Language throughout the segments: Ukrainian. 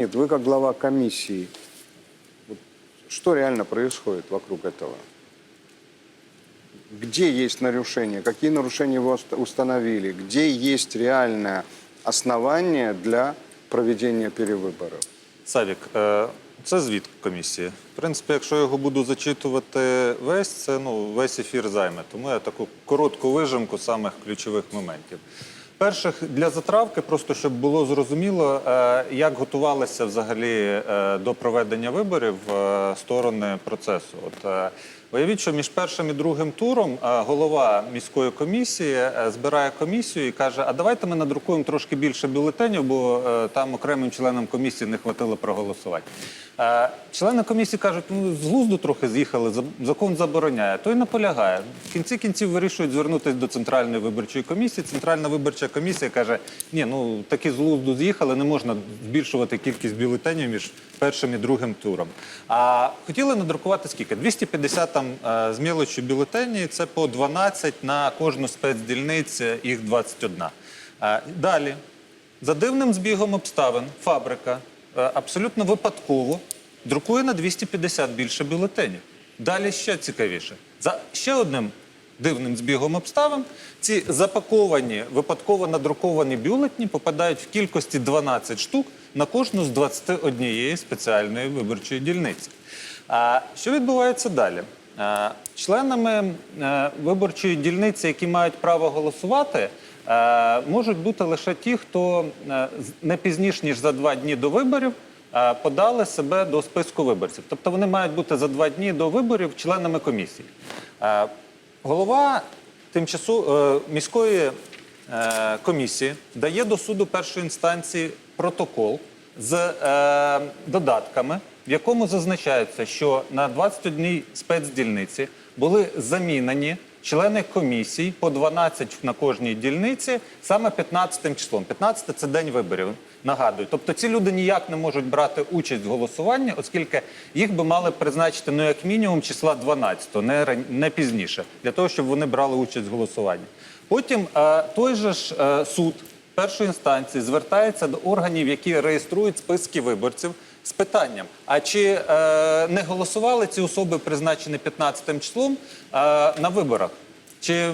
Нет, вы как глава комиссии, вот что реально происходит вокруг этого? Где есть нарушения? Какие нарушения вы уст- установили? Где есть реальное основание для проведения перевыборов? Савік, е, це звіт комісії. В принципі, якщо я його буду зачитувати весь, це ну, весь ефір займе. Тому я таку коротку вижимку самих ключових моментів. Перших для затравки, просто щоб було зрозуміло, е, як готувалися взагалі е, до проведення виборів е, сторони процесу. От Уявіть, що між першим і другим туром е, голова міської комісії е, збирає комісію і каже: А давайте ми надрукуємо трошки більше бюлетенів, бо е, там окремим членам комісії не хватило проголосувати. Члени комісії кажуть, ну з глузду трохи з'їхали, закон забороняє. Той наполягає. В кінці кінців вирішують звернутися до центральної виборчої комісії. Центральна виборча комісія каже: ні, ну такі з глузду з'їхали, не можна збільшувати кількість бюлетенів між першим і другим туром. А хотіли надрукувати скільки? 250 там е, з мілочі бюлетені, це по 12 на кожну спецдільниць, їх 21. Е, Далі, за дивним збігом обставин, фабрика е, абсолютно випадково друкує на 250 більше бюлетенів. Далі ще цікавіше. За ще одним дивним збігом обставин ці запаковані, випадково надруковані бюлетні попадають в кількості 12 штук на кожну з 21 спеціальної виборчої дільниці. А що відбувається далі? Е, Членами е, виборчої дільниці, які мають право голосувати, е, можуть бути лише ті, хто не пізніш ніж за два дні до виборів подали себе до списку виборців. Тобто вони мають бути за два дні до виборів членами комісії. Голова тимчасу міської комісії дає до суду першої інстанції протокол з додатками, в якому зазначається, що на 21 спецдільниці були замінені члени комісій по 12 на кожній дільниці саме 15 числом. 15 – це день виборів. Нагадую, тобто ці люди ніяк не можуть брати участь в голосуванні, оскільки їх би мали призначити ну як мінімум числа 12, не, не пізніше, для того, щоб вони брали участь в голосуванні. Потім е, той же ж е, суд першої інстанції звертається до органів, які реєструють списки виборців з питанням: а чи е, не голосували ці особи, призначені 15 числом, е, на виборах? Чи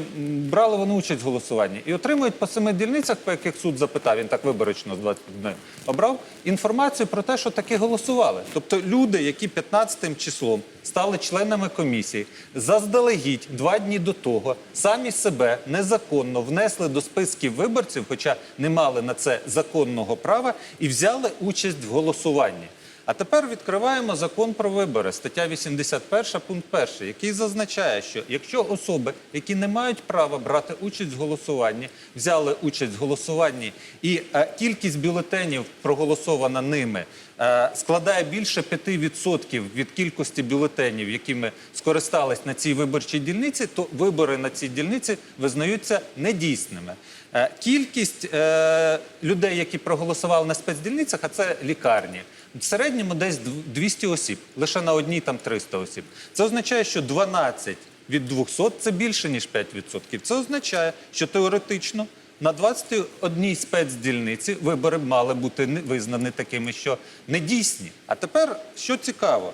брали вони участь в голосуванні? І отримують по семи дільницях, по яких суд запитав, він так виборочно з 20 днів обрав, інформацію про те, що таки голосували. Тобто люди, які 15 числом стали членами комісії, заздалегідь два дні до того самі себе незаконно внесли до списків виборців, хоча не мали на це законного права, і взяли участь в голосуванні. А тепер відкриваємо закон про вибори, стаття 81, пункт 1, який зазначає, що якщо особи, які не мають права брати участь в голосуванні, взяли участь в голосуванні, і е, кількість бюлетенів, проголосована ними, е, складає більше 5% від кількості бюлетенів, якими скористались на цій виборчій дільниці, то вибори на цій дільниці визнаються недійсними. Е, Кількість е, людей, які проголосували на спецдільницях, а це лікарні, в середньому десь дв- 200 осіб, лише на одній там 300 осіб. Це означає, що 12 від 200 – це більше, ніж 5%. Це означає, що теоретично на 21 спецдільниці вибори мали бути визнані такими, що недійсні. А тепер, що цікаво,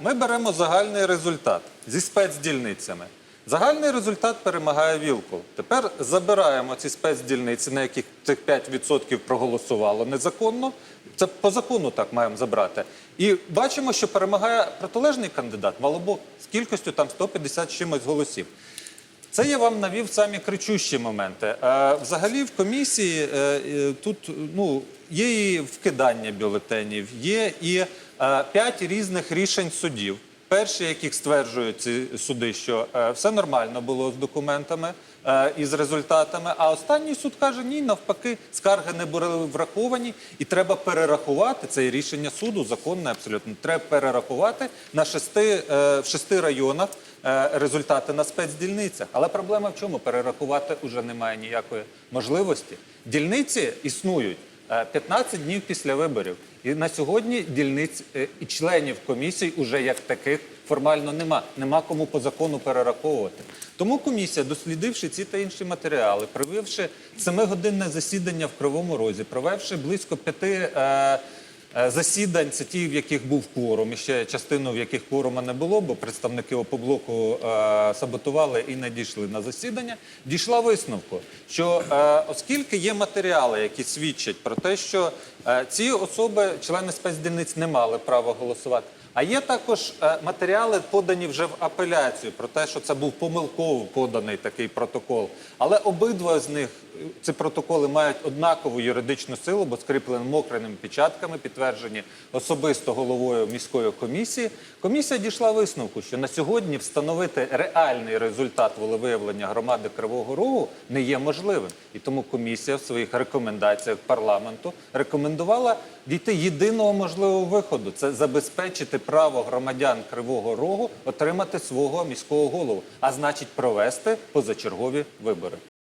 ми беремо загальний результат зі спецдільницями. Загальний результат перемагає Вілкул. Тепер забираємо ці спецдільниці, на яких цих 5% проголосувало незаконно. Це по закону так маємо забрати. І бачимо, що перемагає протилежний кандидат Малобок з кількістю там 150 з чимось голосів. Це я вам навів самі кричущі моменти. Е, взагалі в комісії е, тут ну, є і вкидання бюлетенів, є і е, п'ять різних рішень судів. Перші, яких стверджують ці суди, що е, все нормально було з документами е, і з результатами. А останній суд каже: ні, навпаки, скарги не були враховані, і треба перерахувати це рішення суду, законне абсолютно. Треба перерахувати на шести е, в шести районах е, результати на спецдільницях. Але проблема в чому? Перерахувати вже немає ніякої можливості. Дільниці існують. е, 15 днів після виборів. І на сьогодні дільниць е, і членів комісій уже як таких формально нема. Нема кому по закону перераховувати. Тому комісія, дослідивши ці та інші матеріали, провівши семигодинне засідання в Кривому Розі, провівши близько п'яти е, Засідань це ті, в яких був кворум, і ще частину, в яких кворума не було, бо представники опоблоку е, саботували і не дійшли на засідання. Дійшла висновку, що е, оскільки є матеріали, які свідчать про те, що е, ці особи, члени спецдільниць, не мали права голосувати. А є також е, матеріали, подані вже в апеляцію, про те, що це був помилково поданий такий протокол. Але обидва з них ці протоколи мають однакову юридичну силу, бо скріплені мокреними печатками, підтверджені особисто головою міської комісії. Комісія дійшла висновку, що на сьогодні встановити реальний результат волевиявлення громади Кривого Рогу не є можливим. І тому комісія в своїх рекомендаціях парламенту рекомендувала дійти єдиного можливого виходу це забезпечити право громадян Кривого Рогу отримати свого міського голову, а значить провести позачергові вибори.